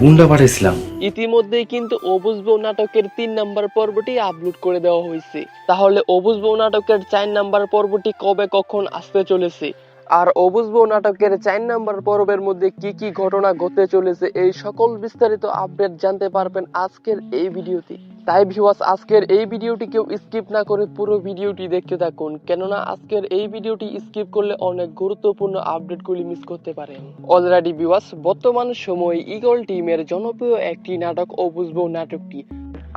গুন্ডা পাঠাইছিলাম। ইতিমধ্যেই কিন্তু অবুজ বউ নাটকের তিন নাম্বার পর্বটি আপলোড করে দেওয়া হয়েছে। তাহলে অবুজ বউ নাটকের চার নাম্বার পর্বটি কবে কখন আসতে চলেছে? আর অবুজ বউ নাটকের চার নাম্বার পর্বের মধ্যে কি কি ঘটনা ঘটতে চলেছে, এই সকল বিস্তারিত আপডেট জানতে পারবেন আজকের এই ভিডিওতে। তাই ভিউয়ার্স আজকের এই ভিডিওটি কেউ স্কিপ না করে পুরো ভিডিওটি দেখতে থাকুন। কেননা, আজকের এই ভিডিওটি স্কিপ করলে অনেক গুরুত্বপূর্ণ আপডেটগুলি মিস করতে পারেন। অলরেডি ভিউয়ার্স বর্তমান সময়ে ইগল টিমের জনপ্রিয় একটি নাটক অবুঝবো নাটকটি।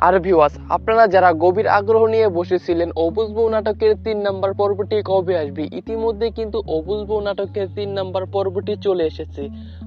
আর ভিউয়ার্স আপনারা যারা গভীর আগ্রহ নিয়ে বসেছিলেন অবুঝবো নাটকের তিন নাম্বার পর্বটি কবে আসবে? ইতিমধ্যে কিন্তু অবুঝবো নাটকের তিন নাম্বার পর্বটি চলে এসেছে।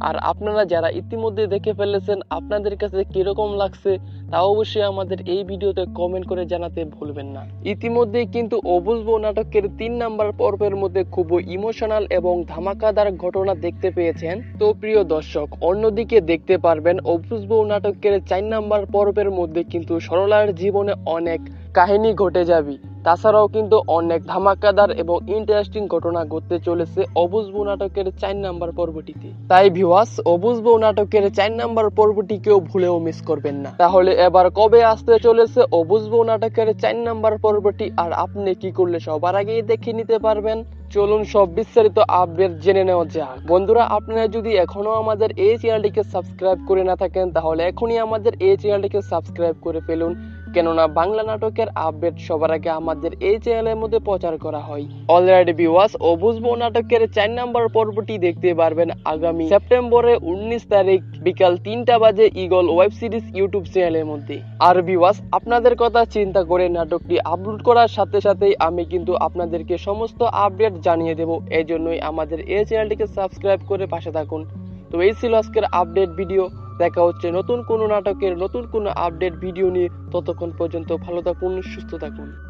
আর আপনারা যারা ইতিমধ্যে দেখে ফেলেছেন, আপনাদের কাছে কীরকম লাগছে? তা অবশ্যই আমাদের এই ভিডিওতে কমেন্ট করে জানাতে ভুলবেন না। ইতিমধ্যে কিন্তু অবুজবো নাটকের তিন নাম্বার পর্বের মধ্যে খুব ইমোশনাল এবং ধামাকাদার ঘটনা দেখতে পেয়েছেন। তো প্রিয় দর্শক, অন্যদিকে দেখতে পারবেন অবুজবো নাটকের চার নাম্বার পর্বের মধ্যে কিন্তু সরলার জীবনে অনেক কাহিনী ঘটে যাবে। তাছাড়াও কিন্তু অনেক ধামাকাদার এবং ইন্টারেস্টিং ঘটনা ঘটতে চলেছে অবুঝবো নাটকের চার নাম্বার পর্বটিতে। তাই ভিওয়াস অবুঝবো নাটকের চার নাম্বার পর্বটি কেউ ভুলেও মিস করবেন না। তাহলে এবার কবে আসতে চলেছে অবুঝবো নাটকের চার নাম্বার পর্বটি আর আপনি কি করলে সবার আগেই দেখে নিতে পারবেন? চলুন সব বিস্তারিত আপডেট জেনে নেওয়া যাক। বন্ধুরা, আপনারা যদি এখনও আমাদের এই চ্যানেলটিকে সাবস্ক্রাইব করে না থাকেন, তাহলে এখনই আমাদের এই চ্যানেলটিকে সাবস্ক্রাইব করে ফেলুন। কেননা বাংলা নাটকের আপডেট সবার আগে আমাদের এই চ্যানেলের মধ্যে প্রচার করা হয়। অলরেডি ভিউয়ার্স বুঝব নাটকের চার নাম্বার পর্বটি দেখতে পারবেন আগামী সেপ্টেম্বরে উনিশ তারিখ বিকাল তিনটা বাজে ইগল ওয়েব সিরিজ ইউটিউব চ্যানেলের মধ্যে। আর ভিউয়ার্স আপনাদের কথা চিন্তা করে নাটকটি আপলোড করার সাথে সাথেই আমি কিন্তু আপনাদেরকে সমস্ত আপডেট জানিয়ে দেব। এই জন্যই আমাদের এই চ্যানেলটিকে সাবস্ক্রাইব করে পাশে থাকুন। তো এই ছিল আজকের আপডেট ভিডিও। দেখা হচ্ছে নতুন কোনো নাটকের, নতুন কোনো আপডেট ভিডিও নিয়ে। ততক্ষণ পর্যন্ত ভালো থাকুন, সুস্থ থাকুন।